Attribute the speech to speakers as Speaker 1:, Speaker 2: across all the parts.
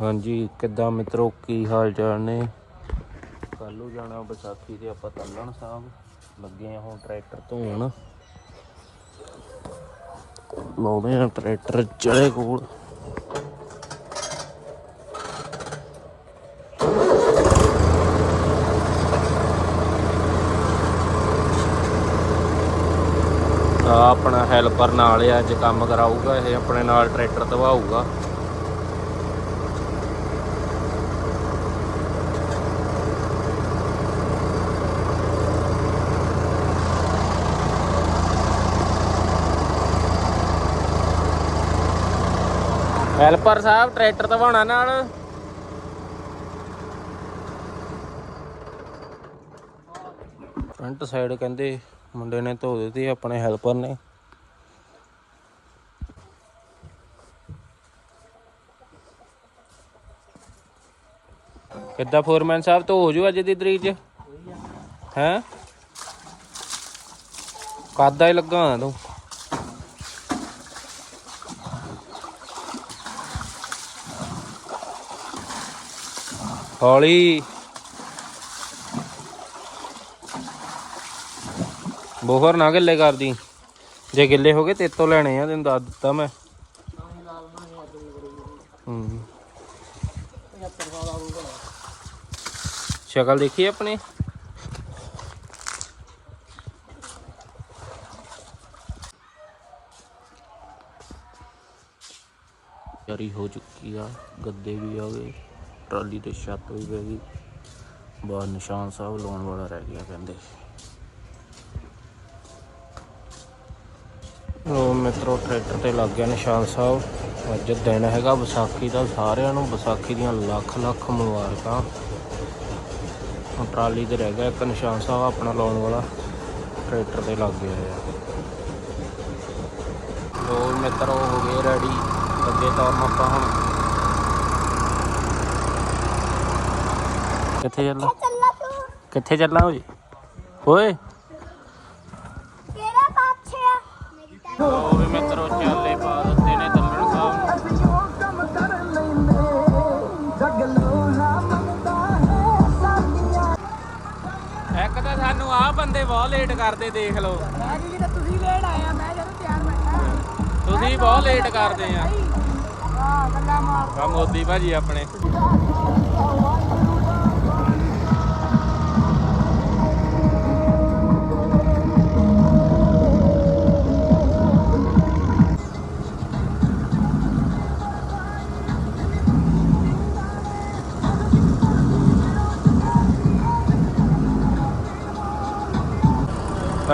Speaker 1: ਹਾਂਜੀ, ਕਿੱਦਾਂ ਮਿੱਤਰੋ, ਕੀ ਹਾਲ ਚਾਲ ਨੇ ਕੱਲੂ ਜਾਣਾ ਵਿਸਾਖੀ ਤੇ ਆਪਾਂ ਤੱਲਣ ਸਾਹਿਬ ਲੱਗੇ ਆ ਹੁਣ ਟਰੈਕਟਰ ਧੋਣ। ਲਾਉਂਦੇ ਆ ਟਰੈਕਟਰ ਚਲੇ ਕੋਲ। ਆ ਆਪਣਾ ਹੈਲਪਰ ਨਾਲ ਆ ਅੱਜ ਕੰਮ ਕਰਾਊਗਾ, ਇਹ ਆਪਣੇ ਨਾਲ ਟਰੈਕਟਰ ਧਵਾਊਗਾ। ਹੈਲਪਰ ਸਾਹਿਬ, ਟਰੈਕਟਰ ਧਵਾਉਣਾ ਨਾਲ। ਫਰੰਟ ਸਾਈਡ ਕਹਿੰਦੇ ਮੁੰਡੇ ਨੇ ਧੋ ਦਿੱਤੀ, ਆਪਣੇ ਹੈਲਪਰ ਨੇ। ਕਿੱਦਾਂ ਫੋਰਮੈਨ ਸਾਹਿਬ ਤੋਂ ਹੋ ਜੂ ਅੱਜ ਦੀ ਤਰੀਕ ਚ? ਹੈ? ਕਾਦਾ ਹੀ ਲੱਗਾ ਤੂੰ? ਹੌਲੀ। ਬੋਹਰ ਨਾ ਗਿੱਲੇ ਕਰਦੀ। ਜੇ ਗਿੱਲੇ ਹੋ ਗਏ ਤੇ ਤੋਂ ਲੈਣੇ ਆ, ਤੈਨੂੰ ਦੱਸ ਦਿੱਤਾ ਮੈਂ। ਹੂੰ। ਸ਼ਕਲ ਦੇਖੀ ਆਪਣੀ? ਤਿਆਰੀ ਹੋ ਚੁੱਕੀ ਆ, ਗੱਦੇ ਵੀ ਆ ਗਏ। ਟਰਾਲੀ ਤੇ ਛੱਤ ਵੀ ਪੈ ਗਈ। ਬਾਹਰ ਨਿਸ਼ਾਨ ਸਾਹਿਬ ਲਾਉਣ ਵਾਲਾ ਰਹਿ ਗਿਆ ਕਹਿੰਦੇ। ਉਹ ਮਿੱਤਰੋ ਟਰੈਕਟਰ ਤੇ ਲੱਗ ਗਿਆ ਨਿਸ਼ਾਨ ਸਾਹਿਬ। ਅੱਜ ਦਿਨ ਹੈਗਾ ਵਿਸਾਖੀ ਦਾ, ਸਾਰਿਆਂ ਨੂੰ ਵਿਸਾਖੀ ਦੀਆਂ ਲੱਖ ਲੱਖ ਮੁਬਾਰਕਾਂ। ਟਰਾਲੀ ਤੇ ਰਹਿ ਗਿਆ ਇੱਕ ਨਿਸ਼ਾਨ ਸਾਹਿਬ ਆਪਣਾ ਲਾਉਣ ਵਾਲਾ, ਟਰੈਕਟਰ ਤੇ ਲੱਗ ਗਿਆ ਹੈ ਲੋ ਮਿੱਤਰੋ ਹੋ ਗਏ ਰੈਡੀ ਅੱਗੇ ਤਾਰਨ ਆਪਾਂ ਹੁਣ ਕਿੱਥੇ ਚੱਲਾਂ?
Speaker 2: ਚੱਲਾ ਤੂੰ?
Speaker 1: ਕਿੱਥੇ ਚੱਲਾਂ ਓਏ? ਓਏ।
Speaker 2: ਕਿਹੜਾ ਪਾਛੇ ਆ? ਮੇਰੀ ਤਾਂ
Speaker 1: ਵੀ ਮਿੱਤਰੋ ਚਾਲੇ ਪਾ ਦਿੱਤੇ ਨੇ ਤੰਮਣ ਸਾਹਿਬ। ਇੱਕ ਤਾਂ ਸਾਨੂੰ ਆਹ ਬੰਦੇ ਬਹੁਤ ਲੇਟ ਕਰਦੇ ਦੇਖ ਲਓ।
Speaker 3: ਮੈਂ ਤੁਸੀਂ ਲੇਟ ਆਇਆ ਮੈਂ ਜਦੋਂ ਤਿਆਰ ਬੈਠਾ
Speaker 1: ਤੁਸੀਂ ਬਹੁਤ ਲੇਟ ਕਰਦੇ ਆ।
Speaker 3: ਹਾਂ ਗੱਲਾਂ ਮਾਰ
Speaker 1: ਆ ਮੋਦੀ ਭਾਜੀ ਆਪਣੇ।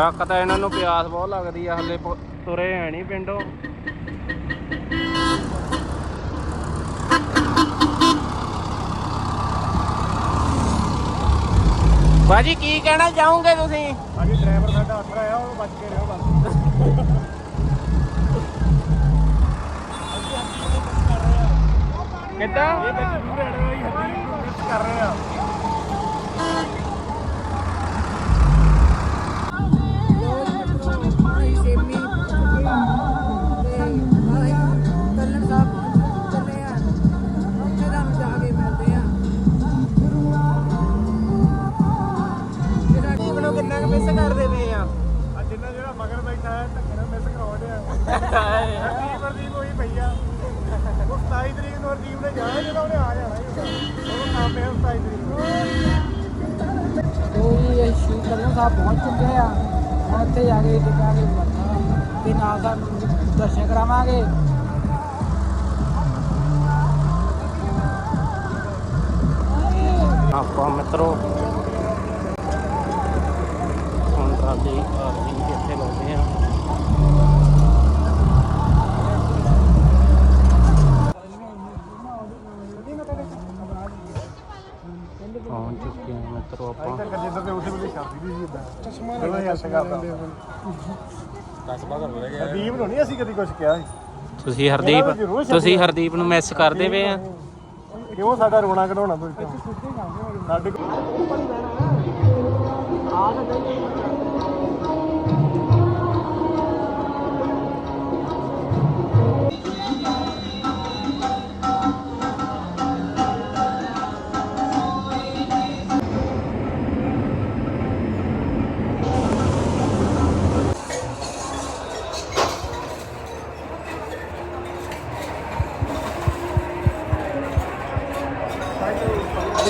Speaker 1: ਇੱਕ ਤਾਂ ਇਹਨਾਂ ਨੂੰ ਪਿਆਸ ਬਹੁਤ ਲੱਗਦੀ ਆ ਹਲੇ ਤੁਰੇ ਹੈ ਨਹੀਂ ਪਿੰਡੋਂ। ਬਾਜੀ ਕੀ ਕਹਿਣਾ ਚਾਹੋਗੇ ਤੁਸੀਂ?
Speaker 4: ਹਾਂਜੀ ਡਰਾਈਵਰ ਸਾਡਾ ਅੰਦਰ ਆਇਆ ਉਹ ਬਚ ਕੇ ਰਹੋ ਬਸ।
Speaker 1: ਕਿੱਦਾਂ?
Speaker 4: ਇਹ ਵਿੱਚ ਹੱਡੀ ਕਰ ਰਹੇ। ਆ
Speaker 3: ਮਿਸ ਕਰਦੇ ਪਏ ਆ।
Speaker 4: ਆ ਜਿੰਨਾ ਜਿਹੜਾ ਮਗਰ ਬੈਠਾ ਹੈ ਧੱਕੇ ਨਾਲ ਮਿਸ ਕਰਾਉਣ ਡਿਆ। ਹਰਦੀਪ ਹਰਦੀਪ ਹੋਈ ਪਈ ਆ। ਉਹ 27 ਤਰੀਕ ਨੂੰ ਹਰਦੀਪ ਨੇ ਜਾਣਾ ਜਦੋਂ ਉਹਨੇ ਆ ਜਾਣਾ ਹੀ ਉਹ ਕੰਮ ਹੈ 27 ਤਰੀਕ ਨੂੰ।
Speaker 3: ਕੋਈ ਸ਼੍ਰੀ ਕੱਲਣ ਸਾਹਿਬ ਪਹੁੰਚ ਚੁੱਕੇ ਆ। ਹੁਣ ਉੱਥੇ ਜਾ ਕੇ ਟਿਕਾਂਗੇ ਮੱਥਾ ਤੇ ਨਾਲ ਸਾਨੂੰ ਦਰਸ਼ਨ ਕਰਾਵਾਂਗੇ।
Speaker 1: ਆਪਾਂ ਮਿੱਤਰੋ ਹੁਣ ਟਰਾਲੀ ਪਾਰਕਿੰਗ ਕਿੱਥੇ ਲਾਉਂਦੇ ਆ। ਪਹੁੰਚ ਚੁੱਕੇ ਹਾਂ ਮਿੱਤਰੋ ਆਪਾਂ।
Speaker 4: ਤਾਂ ਜਿੱਦਾਂ ਤੇ ਉਸੇ ਵੇਲੇ ਛਾਪੀ ਵੀ ਸੀ ਇਦਾਂ। ਚਸ਼ਮਾ ਲਗਾ ਯਾਰ ਕਰਦਾ
Speaker 1: ਕਸਬਾ ਕਰ ਰਿਹਾ
Speaker 4: ਹਰਦੀਪ ਨੂੰ ਨਹੀਂ ਅਸੀਂ ਕਦੀ ਕੁਝ ਕਿਹਾ ਸੀ।
Speaker 1: ਤੁਸੀਂ ਹਰਦੀਪ ਤੁਸੀਂ ਹਰਦੀਪ ਨੂੰ ਮਿਸ ਕਰਦੇ ਪਏ ਆ।
Speaker 4: ਕਿਉਂ ਸਾਡਾ ਰੋਣਾ ਕਢਾਉਣਾ ਤੁਸੀਂ ਸਾਡੇ ਕੋਲ
Speaker 3: ਆ ਤਾਂ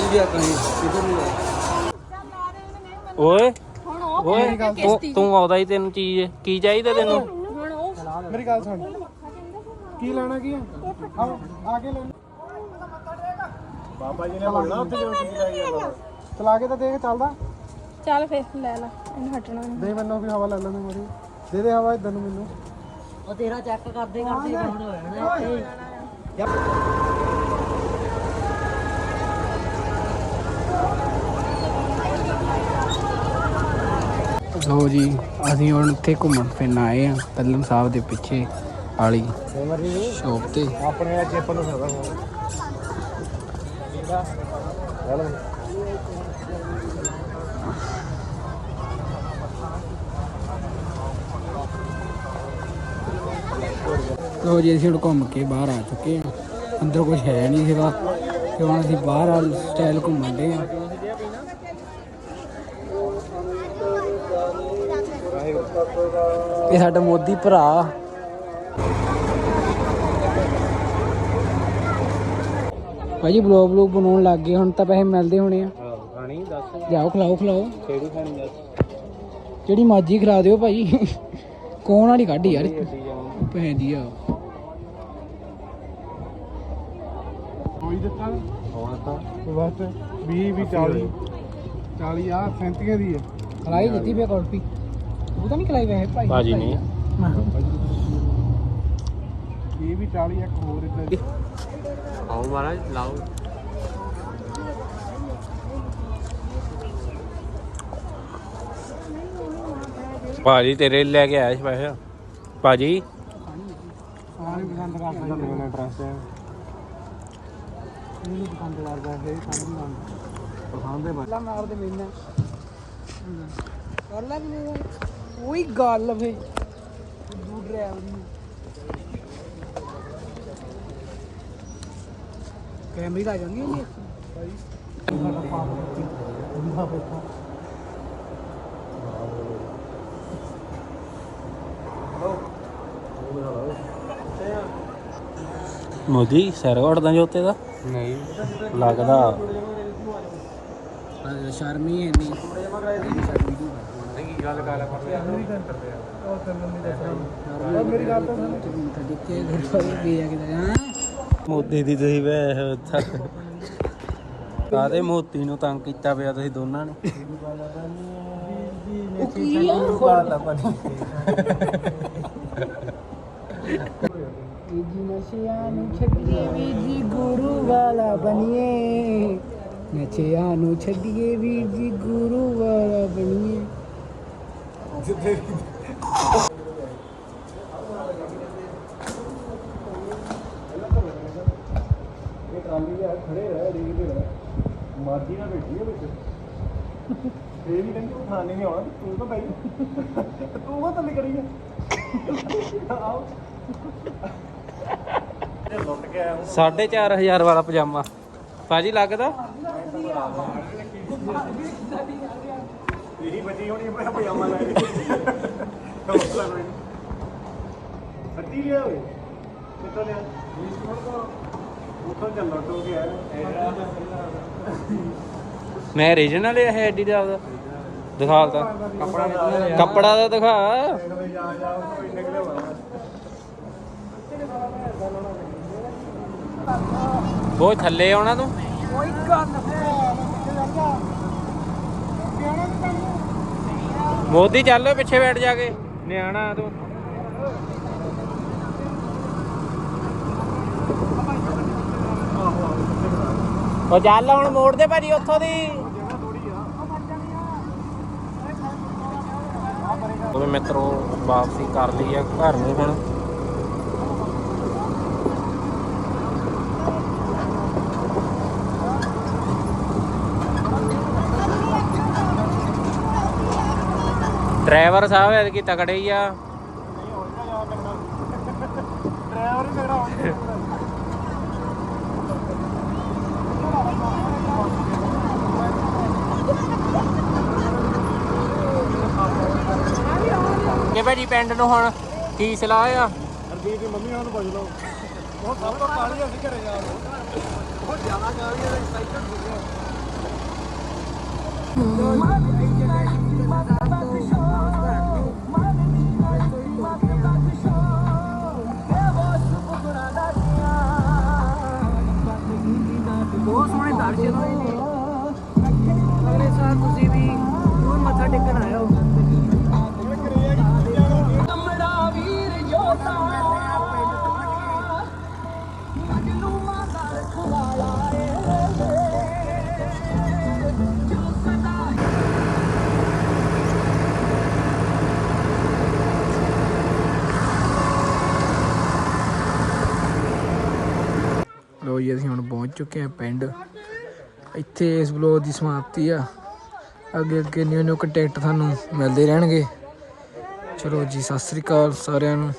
Speaker 3: ਕਿਧਰ ਨੂੰ
Speaker 1: ਓਏ
Speaker 2: ਹੁਣ ਉਹ
Speaker 1: ਓਏ ਤੂੰ ਤੂੰ ਆਉਦਾ ਹੀ ਤੈਨੂੰ ਚੀਜ਼ ਕੀ ਚਾਹੀਦਾ ਤੈਨੂੰ?
Speaker 2: ਹੁਣ ਉਹ
Speaker 4: ਮੇਰੀ ਗੱਲ ਸੁਣ। ਕੀ ਲੈਣਾ ਕੀ ਆ? ਆਓ ਆ ਕੇ ਲੈਣਾ ਬਾਬਾ ਜੀ ਨੇ ਬੋਲਣਾ ਉੱਥੇ ਜੋ ਚੀਜ਼ ਲੈ ਗਿਆ ਚਲਾ ਕੇ ਤਾਂ ਦੇਖ ਚੱਲਦਾ।
Speaker 2: ਚੱਲ ਫੇਰ ਲੈ ਲੈ ਇਹਨੂੰ ਹਟਣਾ ਨੀ।
Speaker 4: ਦੇ ਮੈਨੂੰ ਵੀ ਹਵਾ ਲੈ ਲੈਂਦੇ ਮੋਰੀ ਦੇ ਦੇ ਹਵਾ ਇਦਾਂ ਨੂੰ ਮੈਨੂੰ।
Speaker 3: ਉਹ ਤੇਰਾ ਚੈੱਕ ਕਰਦੇ ਕਰਦੇ ਹੁਣ ਹੋ ਜਾਣਾ ਇੱਥੇ
Speaker 5: ਲੋ ਜੀ ਅਸੀਂ ਹੁਣ ਇੱਥੇ ਘੁੰਮਣ ਫਿਰਨ ਆਏ ਆ ਤੱਲਣ ਸਾਹਿਬ ਦੇ ਪਿੱਛੇ ਵਾਲੀ ਸ਼ੋਪ ਤੇ।
Speaker 4: ਆਪਣੇ ਆ ਚੇਪ ਨੂੰ ਚਲੋ
Speaker 5: ਲੋ ਜੀ ਅਸੀਂ ਹੁਣ ਘੁੰਮ ਕੇ ਬਾਹਰ ਆ ਚੁੱਕੇ ਆ ਅੰਦਰ ਕੁਝ ਹੈ ਨਹੀਂ ਸੀਗਾ ਤੇ ਹੁਣ ਅਸੀਂ ਬਾਹਰ ਆ ਸਟਾਈਲ ਘੁੰਮਣ ਦੇ ਆ ਇਹ ਸਾਡਾ ਮੋਦੀ ਭਰਾ। ਭਾਜੀ ਬਲੌਗ ਬਲੌਗ ਬਣਾਉਣ ਲੱਗ ਗਏ ਹੁਣ ਤਾਂ ਪੈਸੇ ਮਿਲਦੇ ਹੋਣੇ ਆ।
Speaker 1: ਖਾਣੀ ਦੱਸ।
Speaker 5: ਜਾਓ ਖਿਲਾਓ ਖਿਲਾਓ।
Speaker 1: ਕਿਹੜੀ ਖਾਣੀ ਦੱਸ?
Speaker 5: ਜਿਹੜੀ ਮਰਜ਼ੀ ਖਿਲਾ ਦਿਓ ਭਾਈ ਕੌਣ ਵਾਲੀ ਕੱਢ ਯਾਰ? ਭੈਣ ਦੀ ਆ
Speaker 4: ਕੋਈ ਦਿੱਤਾ? ਹੋਰ ਤਾਂ ਬਸ 20 ਵੀ 40 40 ਆ 37 ਦੀ ਹੈ।
Speaker 5: ਖਲਾਈ ਦਿੱਤੀ ਪਿਆ ਕੁਲਫੀ ਉਹ ਤਾਂ ਨਹੀਂ ਖਲਾਈ ਵੈਸੇ ਭਾਈ।
Speaker 1: ਭਾਜੀ ਨੇ
Speaker 4: ਇਹ ਵੀ 40 ਇੱਕ ਹੋਰ ਇਦਾਂ ਦੀ।
Speaker 1: ਆਓ ਮਹਾਰਾਜ ਲਾਓ। ਭਾਜੀ ਤੇਰੇ ਲਈ ਲੈ ਕੇ ਆਇਆ ਸੀ ਪੈਸੇ ਭਾਜੀ।
Speaker 4: ਸਾਰੇ ਪਸੰਦ ਕਰਦੇ ਨੇ। ਮੈਨੂੰ ਇੰਟਰਸਟ ਹੈ। ਮੈਨੂੰ ਪਸੰਦ ਲੱਗਦਾ ਹੈ ਸਾਨੂੰ ਨਹੀਂ ਪਸੰਦ ਹੈ
Speaker 5: ਲਾ ਮਾਰ ਦੇ ਮੈਨਾਂ ਕਰ ਲੈ ਵੀ ਉਹੀ ਗੱਲ ਫੇ ਦੂ ਡਰਾਈਵਰ ਨੂੰ ਕੈਮਰੇ ਲਾ ਜਾਂਦੀ ਹੈ ਜੀ
Speaker 1: ਮੋਦੀ ਸਿਰ ਘੜਦਾ ਜੋਤੇ ਦਾ?
Speaker 5: ਨਹੀਂ।
Speaker 1: ਲੱਗਦਾ।
Speaker 5: ਸ਼ਰਮੀ ਹੈ ਨਹੀਂ
Speaker 4: ਮੇਰੀ ਗੱਲ ਤਾਂ ਸੁਣ
Speaker 5: ਦਿੱਤੇ ਘਰ ਪਰ ਵੀ ਆ ਕਿਤੇ ਹਾਂ
Speaker 1: ਮੋਦੀ ਦੀ ਤੁਸੀਂ ਵੇ ਕਾਦੇ ਮੋਤੀ ਨੂੰ ਤੰਗ ਕੀਤਾ ਪਿਆ ਤੁਸੀਂ ਦੋਨਾਂ ਨੇ?
Speaker 5: ਜੀ ਨਸ਼ਿਆਂ ਨੂੰ ਛੱਡੀਏ ਵੀਰ ਜੀ ਗੁਰੂ ਵਾਲਾ ਬਣੀਏ। ਨਸ਼ਿਆਂ ਨੂੰ ਛੱਡੀਏ ਵੀਰ ਜੀ ਗੁਰੂ ਵਾਲਾ ਬਣੀਏ।
Speaker 4: ਇਹ ਟਰਾਲੀ ਆ ਖੜੇ ਰਹਿ ਦੇਖਦੇ ਰਹਿ। ਮਾਜੀ ਨਾ ਬੈਠੀ ਹੈ ਵਿੱਚ। ਇਹ ਵੀ ਕਹਿੰਦੀ ਉਹ ਖਾਣੇ ਨਹੀਂ ਆਉਣਾ ਤੂੰ ਤਾਂ ਬਈ ਤੂੰ ਉਹ ਤਾਂ ਕਰੀ ਹੈ ਆਓ। ਇਹ ਲੁੱਟ ਕੇ ਆਇਆ
Speaker 1: 4500 ਵਾਲਾ ਪਜਾਮਾ। ਭਾਜੀ ਲੱਗਦਾ?
Speaker 4: ਇਹੀ ਬਚੀ ਹੋਣੀ ਮੈਂ ਪਜਾਮਾ ਲੈ ਕੇ। ਹੌਸਲਾ ਕੋਈ? ਸੱਤੀ ਲਿਆ? ਹੋਏ ਕਿੱਥੋਂ ਲਿਆ ਉੱਥੋਂ ਚੱਲ ਲੁੱਟ ਹੋ ਗਿਆ
Speaker 1: ਮੈਂ ਓਰੀਜਨਲ ਹੈ ਐਡੀਡਾਸ ਦਾ ਦਿਖਾਲਦਾ
Speaker 4: ਕੱਪੜਾ ਨਿਕਲਿਆ
Speaker 1: ਕੱਪੜਾ ਦਾ ਦਿਖਾ।
Speaker 4: ਜਾ
Speaker 1: ਉਹ ਥੱਲੇ ਆਉਣਾ ਤੂੰ?
Speaker 5: ਕੋਈ ਗੱਲ
Speaker 1: ਮੋਦੀ ਚੱਲ ਪਿੱਛੇ ਬੈਠ ਜਾ ਕੇ। ਨਿਆਣਾ ਤੂੰ। ਉਹ ਚੱਲ ਹੁਣ ਮੋੜ ਦੇ ਭਾਜੀ ਉੱਥੋਂ ਦੀ। ਉਹ ਮਿੱਤਰੋ ਵਾਪਸੀ ਕਰ ਲਈ ਆ ਘਰ ਨੂੰ ਹੁਣ। ਡਰਾਈਵਰ ਸਾਹਿਬ ਐਤਕੀ ਤਕੜੇ ਹੀ ਆ।
Speaker 4: ਡਰਾਈਵਰ ਹੀ ਤਗੜਾ
Speaker 1: ਕਿ ਭਾਜੀ ਪਿੰਡ ਨੂੰ ਹੁਣ ਕੀ ਸਲਾਹ ਆ?
Speaker 4: ਹਰਦੀਪ ਦੀ ਮੰਮੀ ਉਹਨਾਂ ਪੁੱਛ ਲਓ। ਉਹ ਸਭ ਤੋਂ ਕਾਲੀ ਅਸੀਂ ਘਰੇ ਜਾ ਰਹੇ ਬਹੁਤ ਜ਼ਿਆਦਾ ਕਾਲੀ ਹੈ ਸਾਈਕਲ
Speaker 5: ਬਹੁਤ ਸੋਹਣੇ ਦਰਸ਼ਨ ਹੋਏ ਨੇ। ਅਗਲੇ ਸਾਲ ਤੁਸੀਂ ਵੀ ਜ਼ਰੂਰ ਮੱਥਾ ਟੇਕਣ ਆਇਓ। ਕਮੜਾ ਵੀਰ ਜੋਤਾ ਮਜਨੂ ਮਾਦਾ ਖਵਾਲਾ ਏ ਜੋ ਸਦਾ ਲੋ ਜੀ, ਅਸੀਂ ਹੁਣ ਪਹੁੰਚ ਚੁੱਕੇ ਹਾਂ ਪਿੰਡ ਇੱਥੇ ਇਸ ਬਲੌਗ ਦੀ ਸਮਾਪਤੀ ਆ। ਅੱਗੇ ਅੱਗੇ ਨਿਊ ਨਿਊ ਕੰਟੈਂਟ ਤੁਹਾਨੂੰ ਮਿਲਦੇ ਰਹਿਣਗੇ। ਚਲੋ ਜੀ, ਸਤਿ ਸ੍ਰੀ ਅਕਾਲ ਸਾਰਿਆਂ ਨੂੰ।